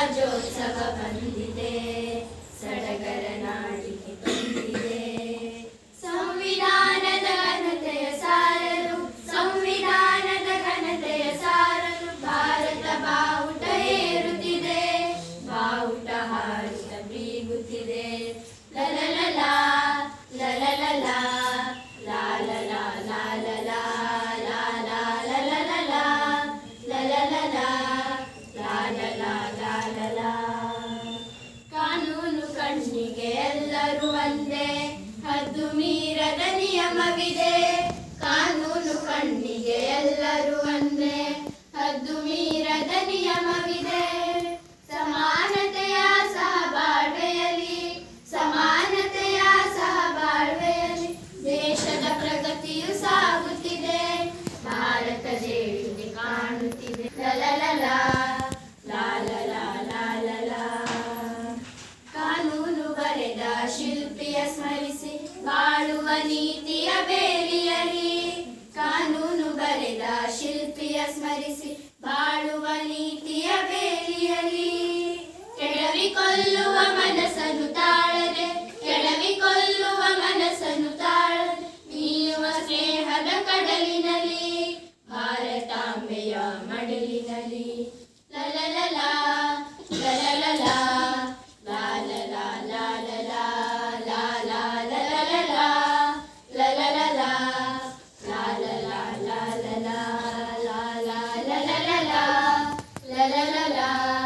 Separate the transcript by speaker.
Speaker 1: ರಾಜ್ಯೋತ್ಸವ ಬಂದಿದೆ ಸಡಗರ ನಾಡಿಗೆ ಬಂದಿದೆ. ಸಂವಿಧಾನದ ಘನತೆಯ ಸಾರಲು ಸಂವಿಧಾನದ ಘನತೆಯ ಸಾರಲು ಭಾರತ ಬಾವುಟ ಏರುತ್ತಿದೆ. ಬಾವುಟ ಹಾರಿತ ಬೀಗುತ್ತಿದೆ. ಲಲಲಲ ಲಲಲಲ. ಧರ್ಮವಿದೆ. ಕಾನೂನು ಕಣ್ಣಿಗೆ ಎಲ್ಲರೂ ಒಂದೇ. ಹದ್ದು ಮೀರದ ನಿಯಮವಿದೆ. ಸಮಾನತೆಯ ಸಹ ಬಾಳ್ವೆಯಲ್ಲಿ ಸಮಾನತೆಯ ಸಹ ಬಾಳ್ವೆಯಲ್ಲಿ ದೇಶದ ಪ್ರಗತಿಯು ಸಾಗುತ್ತಿದೆ. ಭಾರತ ದೇಶಿಗೆ ಕಾಣುತ್ತಿದೆ. ಲಲಲಲಾ ಕಾನೂನು ಬರೆದ ಶಿಲ್ಪಿಯ ಸ್ಮರಿಸಿ ಬಾಳುವ ನೀತಿಯ ಬೇಲಿಯಲಿ ಕಾನೂನು ಬರೆದ ಶಿಲ್ಪಿಯ ಸ್ಮರಿಸಿ ಬಾಳುವ ನೀತಿಯ ಬೇಲಿಯಲಿ ಕೆಡವಿ ಕೊಲ್ಲುವ ಮನಸ್ಸು la la la la.